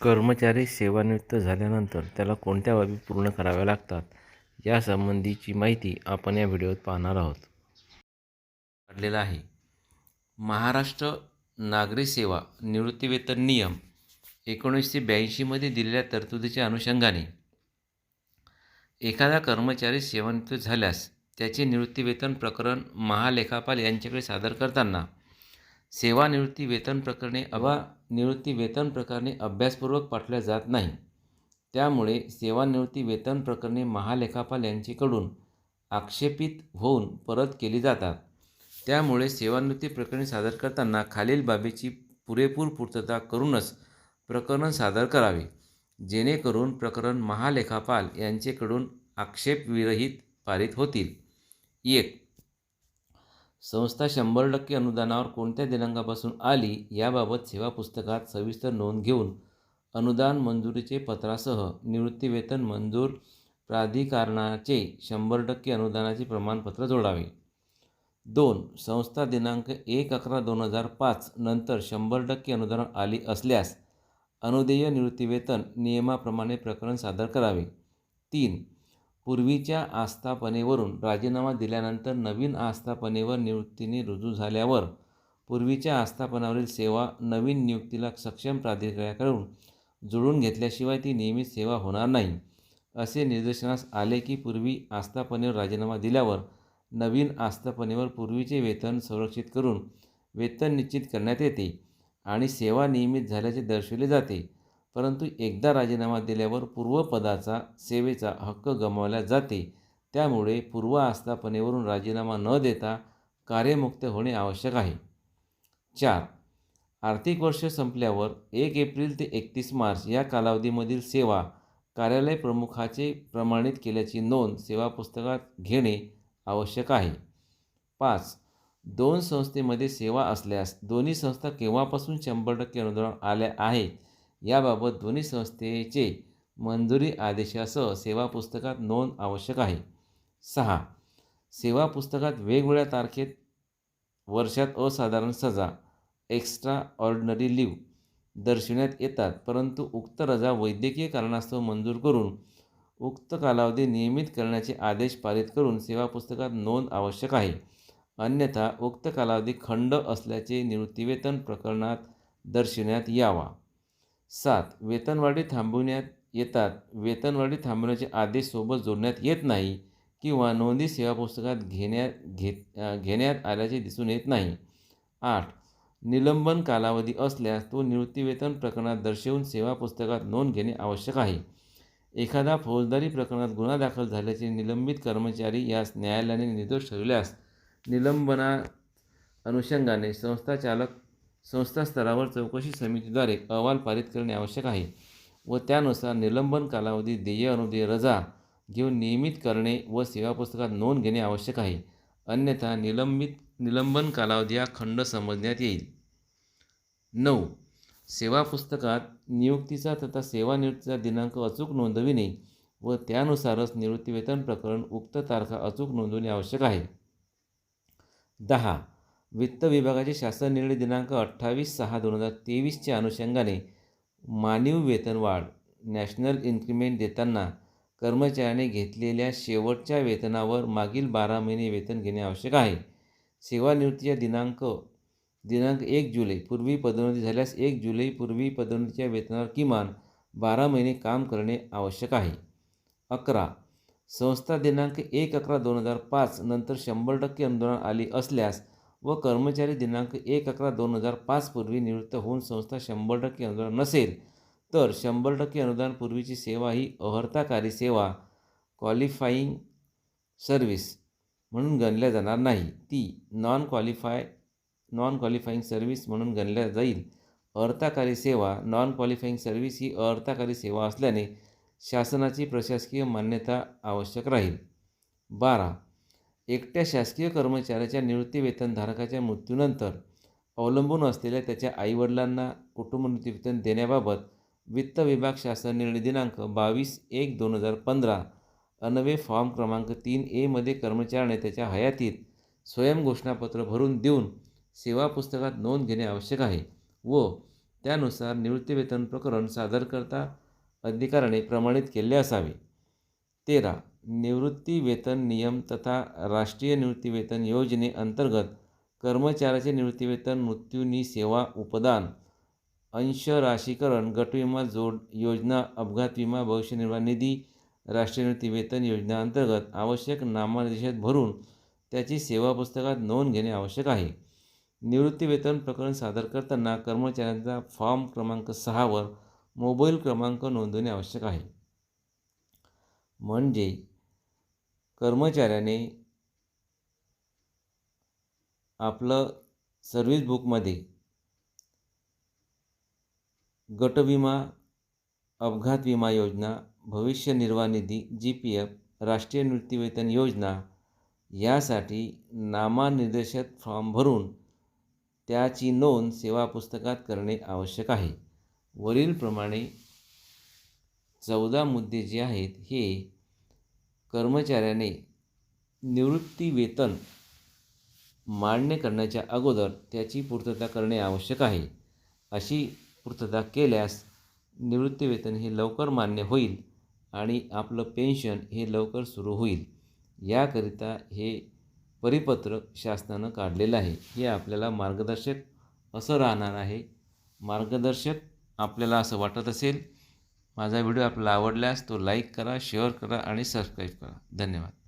कर्मचारी सेवानिवृत्त झाल्यानंतर त्याला कोणत्या बाबी पूर्ण कराव्या लागतात यासंबंधीची माहिती आपण या व्हिडिओत पाहणार आहोत. काढलेला आहे. महाराष्ट्र नागरी सेवा निवृत्तीवेतन नियम एकोणीसशे ब्याऐंशीमध्ये दिलेल्या तरतुदीच्या अनुषंगाने एखादा कर्मचारी सेवानिवृत्त झाल्यास त्याचे निवृत्तीवेतन प्रकरण महालेखापाल यांच्याकडे सादर करताना सेवानिवृत्ती वेतन प्रकरणे अवा निवृत्ती वेतन प्रकरणे अभ्यासपूर्वक पाठल्या जात नाही. त्यामुळे सेवानिवृत्ती वेतन प्रकरणे महालेखापाल यांच्याकडून आक्षेपित होऊन परत केली जातात. त्यामुळे सेवानिवृत्ती प्रकरणे सादर करताना खालील बाबीची पुरेपूर पूर्तता करूनच प्रकरण सादर करावे. जेणेकरून प्रकरण महालेखापाल यांचेकडून आक्षेपविरहित पारित होतील. एक संस्था शंभर टक्के अनुदानावर कोणत्या दिनांकापासून आली याबाबत सेवा पुस्तकात सविस्तर नोंद घेऊन अनुदान मंजुरीचे पत्रासह निवृत्तीवेतन मंजूर प्राधिकरणाचे शंभर टक्के अनुदानाचे प्रमाणपत्र जोडावे. दोन संस्था दिनांक एक अकरा दोन हजार पाच नंतर शंभर टक्के अनुदान आली असल्यास अनुदेय निवृत्तीवेतन नियमाप्रमाणे प्रकरण सादर करावे. तीन पूर्वीच्या आस्थापनेवरून राजीनामा दिल्यानंतर नवीन आस्थापनेवर निवृत्तीने रुजू झाल्यावर पूर्वीच्या आस्थापनावरील सेवा नवीन नियुक्तीला सक्षम प्राधिकरणाकडून जुळून घेतल्याशिवाय ती नियमित सेवा होणार नाही. असे निदर्शनास आले की पूर्वी आस्थापनेवर राजीनामा दिल्यावर नवीन आस्थापनेवर पूर्वीचे वेतन संरक्षित करून वेतन निश्चित करण्यात येते आणि सेवा नियमित झाल्याचे दर्शविले जाते. परंतु एकदा राजीनामा दिल्यावर पूर्वपदाचा सेवेचा हक्क गमावला जाते. त्यामुळे पूर्व आस्थापनेवरून राजीनामा न देता कार्यमुक्त होणे आवश्यक आहे. चार. आर्थिक वर्ष संपल्यावर एक एप्रिल ते एकतीस मार्च या कालावधीमधील सेवा कार्यालय प्रमुखाचे प्रमाणित केल्याची नोंद सेवा पुस्तकात घेणे आवश्यक आहे. पाच. दोन संस्थेमध्ये सेवा असल्यास दोन्ही संस्था केव्हापासून शंभर टक्के अनुदान आल्या आहेत? याबाबत दोन्ही संस्थेचे मंजुरी आदेशासह सेवा पुस्तकात नोंद आवश्यक आहे. सहा. सेवा पुस्तकात वेगवेगळ्या तारखेत वर्षात असाधारण सजा एक्स्ट्रा ऑर्डिनरी लिव्ह दर्शविण्यात येतात परंतु उक्त रजा वैद्यकीय कारणास्तव मंजूर करून उक्त कालावधी नियमित करण्याचे आदेश पारित करून सेवा पुस्तकात नोंद आवश्यक आहे. अन्यथा उक्त कालावधी खंड असल्याचे निवृत्तीवेतन प्रकरणात दर्शविण्यात यावा. सात वेतनवाढी थांबविण्यात येतात. वेतनवाढी थांबवण्याचे आदेश सोबत जोडण्यात येत नाही किंवा नोंदी सेवा पुस्तकात घेण्यात घेत घेण्यात आल्याचे दिसून येत नाही. आठ निलंबन कालावधी असल्यास तो निवृत्तीवेतन प्रकरणात दर्शवून सेवा पुस्तकात नोंद घेणे आवश्यक आहे. एखादा फौजदारी प्रकरणात गुन्हा दाखल झाल्याचे निलंबित कर्मचारी यास न्यायालयाने निर्दोष ठरविल्यास निलंबना अनुषंगाने संस्था चालक संस्था स्तरावर चौकशी समितीद्वारे अहवाल पारित करणे आवश्यक आहे व त्यानुसार निलंबन कालावधी देय अनुदेय रजा घेऊन नियमित करणे व सेवा पुस्तकात नोंद घेणे आवश्यक आहे. अन्यथा निलंबित निलंबन कालावधी हा खंड समजण्यात येईल. नऊ. सेवा पुस्तकात नियुक्तीचा तथा सेवानिवृत्तीचा दिनांक अचूक नोंदविणे व त्यानुसारच निवृत्तीवेतन प्रकरण उक्त तारखा अचूक नोंदवणे आवश्यक आहे. दहा. वित्त विभागाचे शासन निर्णय दिनांक अठ्ठावीस सहा दोन हजार तेवीसच्या अनुषंगाने मानीव वेतनवाढ नॅशनल इन्क्रिमेंट देताना कर्मचाऱ्याने घेतलेल्या शेवटच्या वेतनावर मागील बारा महिने वेतन घेणे आवश्यक आहे. सेवानिवृत्तीच्या दिनांक दिनांक एक जुलै पूर्वी पदोन्नती झाल्यास एक जुलै पूर्वी पदोन्नतीच्या वेतनावर किमान बारा महिने काम करणे आवश्यक आहे. अकरा संस्था दिनांक एक अकरा दोन हजार पाच नंतर शंभर टक्के अनुदान आली असल्यास व कर्मचारी दिनांक एक अकरा दोन हजार पाच पूर्वी निवृत्त होऊन संस्था शंभर टक्के अनुदान नसेल तर शंभर टक्के अनुदान पूर्वीची सेवा ही अहर्ताकारी सेवा क्वालिफाईंग सर्व्हिस म्हणून गणल्या जाणार नाही. ती non qualify non qualifying service म्हणून गणल्या जाईल. अर्थाकारी सेवा नॉन क्वालिफाईंग सर्व्हिस ही अर्थाकारी सेवा असल्याने शासनाची प्रशासकीय मान्यता आवश्यक राहील. बारा एकट्या शासकीय कर्मचाऱ्याच्या निवृत्तीवेतनधारकाच्या मृत्यूनंतर अवलंबून असलेल्या त्याच्या आईवडिलांना कुटुंबनिवृत्तीवेतन देण्याबाबत वित्त विभाग शासन निर्णय दिनांक बावीस एक दोन हजार पंधरा अनवे फॉर्म क्रमांक तीन एमध्ये कर्मचाऱ्याने त्याच्या हयातीत स्वयं घोषणापत्र भरून देऊन सेवा पुस्तकात नोंद घेणे आवश्यक आहे व त्यानुसार निवृत्तीवेतन प्रकरण सादर करता अधिकाऱ्याने प्रमाणित केले असावे. तेरा निवृत्तीवेतन नियम तथा राष्ट्रीय निवृत्तीवेतन योजनेअंतर्गत कर्मचाऱ्याचे निवृत्तीवेतन मृत्यूनी सेवा उपदान अंशराशीकरण गटविमा जोड योजना अपघात विमा भविष्य निर्वाह निधी राष्ट्रीय निवृत्तीवेतन योजनेअंतर्गत आवश्यक नामनिर्देशात भरून त्याची सेवा पुस्तकात नोंद घेणे आवश्यक आहे. निवृत्तीवेतन प्रकरण सादर करताना कर्मचाऱ्यांचा फॉर्म क्रमांक सहावर मोबाईल क्रमांक नोंदवणे आवश्यक आहे. म्हणजे कर्मचाऱ्याने आपलं सर्व्हिस बुकमध्ये गटविमा अपघात विमा योजना भविष्य निर्वाह निधी जी पी एफ राष्ट्रीय निवृत्तीवेतन योजना यासाठी नामानिर्देशक फॉर्म भरून त्याची नोंद सेवा पुस्तकात करणे आवश्यक आहे. वरीलप्रमाणे चौदा मुद्दे जे आहेत हे कर्मचाऱ्याने निवृत्तीवेतन मान्य करण्याच्या अगोदर त्याची पूर्तता करणे आवश्यक आहे. अशी पूर्तता केल्यास निवृत्तीवेतन हे लवकर मान्य होईल आणि आपलं पेन्शन हे लवकर सुरू होईल. याकरिता हे परिपत्रक शासनानं काढलेलं आहे. हे आपल्याला मार्गदर्शक असं राहणार आहे. मार्गदर्शक आपल्याला असं वाटत असेल माझा व्हिडिओ आपल्याला आवडल्यास तो लाईक करा शेअर करा आणि सबस्क्राईब करा. धन्यवाद.